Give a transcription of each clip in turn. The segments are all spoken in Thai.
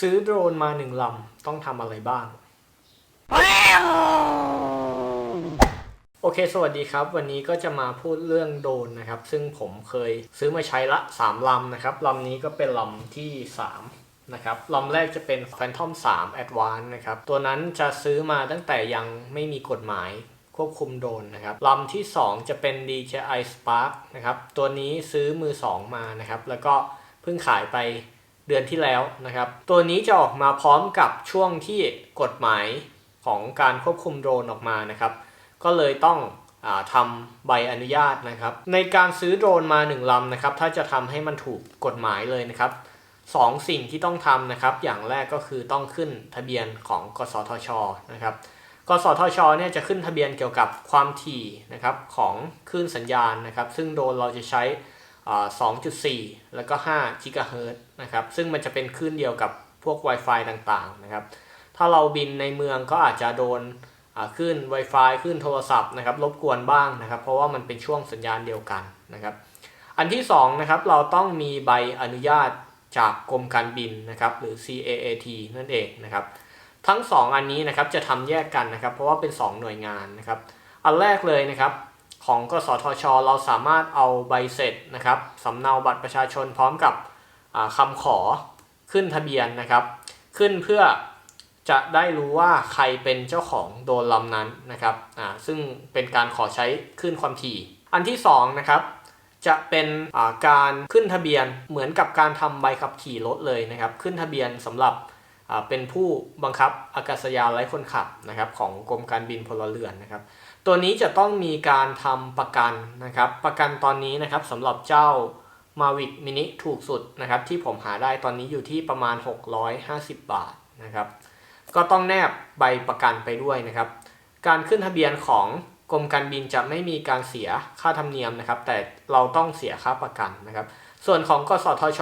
ซื้อโดรนมาหนึ่งลำ ต้องทำอะไรบ้าง โอเค สวัสดีครับ วันนี้ก็จะมาพูดเรื่องโดรนนะครับ ซึ่งผมเคยซื้อมาใช้ละ 3 ลำนะครับ ลำนี้ก็เป็นลำที่ 3นะครับลำแรกจะเป็น Phantom 3 Advance นะครับ ตัวนั้นจะซื้อมาตั้งแต่ยังไม่มีกฎหมายควบคุมโดรนนะครับ ลำที่ 2 จะเป็น DJI Spark นะครับ ตัวนี้ซื้อมือ 2 มานะครับ แล้วก็เพิ่งขายไป เดือนที่แล้วนะครับ ตัวนี้จะออกมาพร้อมกับช่วงที่กฎหมายของการควบคุมโดรนออกมานะครับ ก็เลยต้องอทำใบอนุญาตนะครับ ในการซื้อโดรนมา1ลำนะครับ ถ้าจะทำให้มันถูกกฎหมายเลยนะครับสองสิ่งที่ต้องทำนะครับ อย่างแรกก็คือต้องขึ้นทะเบียนของกสทชนะครับ กสทชเนี่ยจะขึ้นทะเบียนเกี่ยวกับความถี่นะครับของคลื่นสัญญาณนะครับ ซึ่งโดรนเราจะใช้ 2.4 แล้วก็5 GHz นะครับ ซึ่งมันจะเป็นคลื่นเดียวกับพวก Wi-Fi ต่างๆ นะครับ ถ้าเราบินในเมืองก็อาจจะโดนอ่าขึ้น Wi-Fi ขึ้นโทรศัพท์นะครับรบกวนบ้างนะครับ เพราะว่ามันเป็นช่วงสัญญาณเดียวกันนะครับ อันที่2นะครับเราต้องมีใบอนุญาตจากกรมการบินนะครับ หรือ CAAT นั่นเองนะครับ ทั้ง 2 อันนี้นะครับจะทำแยกกันนะครับ เพราะว่าเป็น 2 หน่วยงานนะครับ อันแรกเลยนะครับ ของกสทช เราสามารถเอาใบเสร็จนะครับสำเนาบัตรประชาชนพร้อมกับอ่าคำขอขึ้นทะเบียนนะครับ ขึ้นเพื่อจะได้รู้ว่าใครเป็นเจ้าของโดรนลำนั้นนะครับอ่าซึ่งเป็นการขอใช้ขึ้นความถี่ อันที่สองนะครับจะเป็นาการขึ้นทะเบียนเหมือนกับการทำใบขับขี่รถเลยนะครับ ขึ้นทะเบียนสำหรับเป็นผู้บังคับอากาศยานไร้คนขับนะครับของกรมการบินพลเรือนนะครับ ตัวนี้จะต้องมีการทำประกันนะครับ ประกันตอนนี้นะครับสำหรับเจ้า Mavic Mini ถูกสุดนะครับ ที่ผมหาได้ตอนนี้อยู่ที่ประมาณ 650 บาทนะครับ ก็ต้องแนบใบประกันไปด้วยนะครับ การขึ้นทะเบียนของกรมการบินจะไม่มีการเสียค่าธรรมเนียมนะครับ แต่เราต้องเสียค่าประกันนะครับ ส่วนของกสทช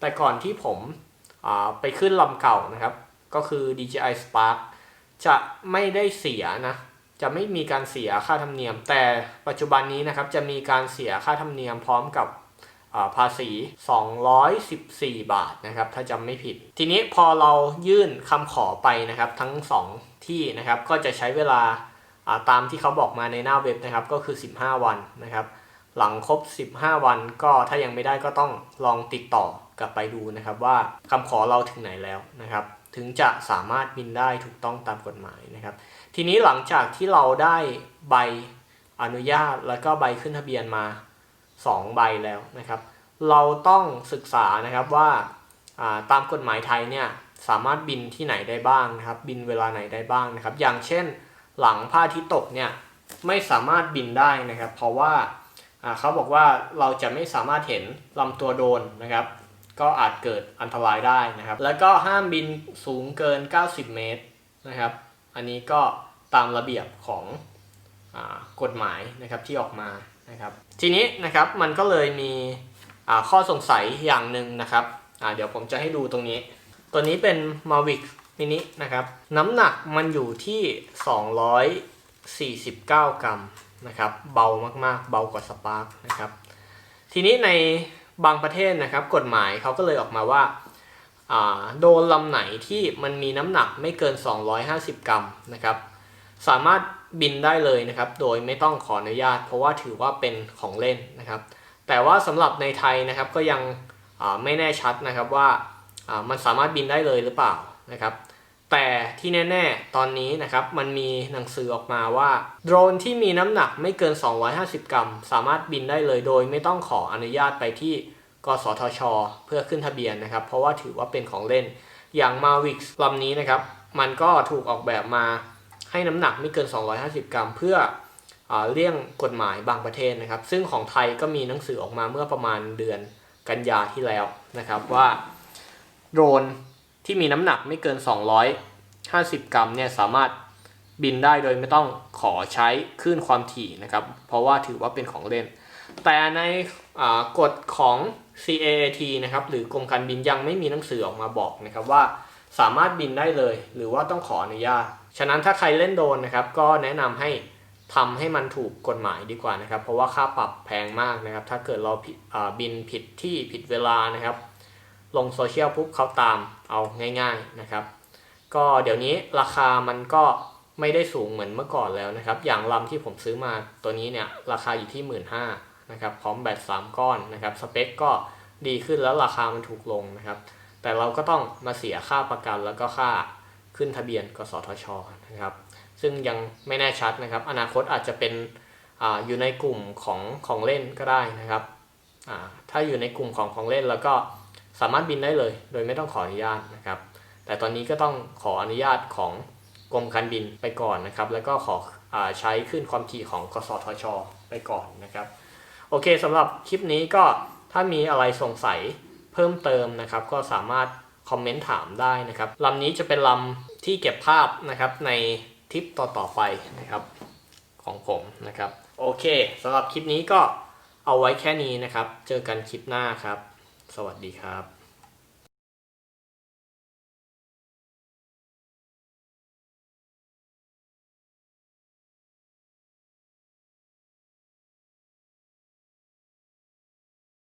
แต่ก่อนที่ผมอ่าไปขึ้นลำเก่านะครับ ก็คือ DJI Spark จะไม่ได้เสียนะ จะไม่มีการเสียค่าธรรมเนียม แต่ปัจจุบันนี้นะครับจะมีการเสียค่าธรรมเนียมพร้อมกับภาษี 214 บาทนะครับ ถ้าจำไม่ผิด ทีนี้พอเรายื่นคำขอไปนะครับ ทั้ง 2 ที่นะครับ ก็จะใช้เวลาอ่าตามที่เขาบอกมาในหน้าเว็บนะครับ ก็คือ 15 วันนะครับ หลังครบ 15 วันก็ถ้ายังไม่ได้ก็ต้องลองติดต่อกลับไปดูนะครับ ว่าคำขอเราถึงไหนแล้วนะครับ ถึงจะสามารถบินได้ถูกต้องตามกฎหมายนะครับ ทีนี้หลังจากที่เราได้ใบอนุญาตแล้วก็ใบขึ้นทะเบียนมา 2 ใบแล้วนะครับ เราต้องศึกษานะครับว่าาตามกฎหมายไทยเนี่ยสามารถบินที่ไหนได้บ้างนะครับ บินเวลาไหนได้บ้างนะครับ อย่างเช่นหลังพระอาทิตย์ตกเนี่ยไม่สามารถบินได้นะครับ เพราะว่าาเขาบอกว่าเราจะไม่สามารถเห็นลำตัวโดรนนะครับ ก็อาจเกิดอันตรายได้นะครับ แล้วก็ห้ามบินสูงเกิน 90 เมตรนะครับ อันนี้ก็ตามระเบียบของอกฎหมายนะครับที่ออกมานะครับ ทีนี้นะครับมันก็เลยมีข้อสงสัยอย่างหนึ่งนะครับเดี๋ยวผมจะให้ดูตรงนี้ ตัวนี้เป็น Mavic Mini นะครับน้ำหนักมันอยู่ที่ 249 กรัมนะครับเบามากๆ เบากว่า Spark นะครับทีนี้ในบางประเทศนะครับกฎหมายเขาก็เลยออกมาว่า โดรนลำไหนที่มันมีน้ำหนักไม่เกิน 250 กรัมนะครับสามารถบินได้เลยนะครับ โดยไม่ต้องขออนุญาต เพราะว่าถือว่าเป็นของเล่นนะครับ แต่ว่าสำหรับในไทยนะครับก็ยังไม่แน่ชัดนะครับว่ามันสามารถบินได้เลยหรือเปล่านะครับ แต่ที่แน่ๆตอนนี้นะครับมันมีหนังสือออกมาว่า โดรนที่มีน้ำหนักไม่เกิน 250 กรัม สามารถบินได้เลยโดยไม่ต้องขออนุญาตไปที่ กสทช เพื่อขึ้นทะเบียนนะครับ เพราะว่าถือว่าเป็นของเล่น อย่าง Mavic ลำนี้นะครับ มันก็ถูกออกแบบมาให้น้ำหนักไม่เกิน 250 กรัม เพื่ออเลี่ยงกฎหมายบางประเทศนะครับ ซึ่งของไทยก็มีหนังสือออกมาเมื่อประมาณเดือนกันยาที่แล้วนะครับว่าโดรนที่มีน้ำหนักไม่เกิน 250 กรัมเนี่ยสามารถบินได้โดยไม่ต้องขอใช้คลื่นความถี่นะครับ เพราะว่าถือว่าเป็นของเล่น แต่ในกฎของ CAAT นะครับหรือกรมการบินยังไม่มีหนังสือออกมาบอกนะครับว่าสามารถบินได้เลย หรือว่าต้องขออนุญาต ฉะนั้นถ้าใครเล่นโดรนนะครับก็แนะนำให้ทำให้มันถูกกฎหมายดีกว่านะครับ เพราะว่าค่าปรับแพงมากนะครับ ถ้าเกิดเราบินผิดที่ผิดเวลานะครับ ลงโซเชียลปุ๊บเขาตามเอาง่ายๆนะครับ ก็เดี๋ยวนี้ราคามันก็ไม่ได้สูงเหมือนเมื่อก่อนแล้วนะครับ อย่างลำที่ผมซื้อมาตัวนี้เนี่ยราคาอยู่ที่ 1 5ื่น นะครับพร้อมแบต3ก้อนนะครับสเปคก็ดีขึ้นแล้วราคามันถูกลงนะครับ แต่เราก็ต้องมาเสียค่าประกันแล้วก็ค่าขึ้นทะเบียนกสทชนะครับ ซึ่งยังไม่แน่ชัดนะครับ อนาคตอาจจะเป็นออยู่ในกลุ่มของของเล่นก็ได้นะครับถ้าอยู่ในกลุ่มของของเล่นแล้วก็สามารถบินได้เลย โดยไม่ต้องขออนุญาตนะครับ แต่ตอนนี้ก็ต้องขออนุญาตของกรมการบินไปก่อนนะครับ แล้วก็ขออใช้ขึ้นความถี่ของกสทช ไปก่อนนะครับ โอเคสำหรับคลิปนี้ก็ถ้ามีอะไรสงสัยเพิ่มเติมนะครับ ก็สามารถคอมเมนต์ถามได้นะครับลำนี้จะเป็นลำที่เก็บภาพนะครับในทริปต่อๆไปนะครับของผมนะครับ โอเคสำหรับคลิปนี้ก็เอาไว้แค่นี้นะครับ เจอกันคลิปหน้าครับ สวัสดีครับ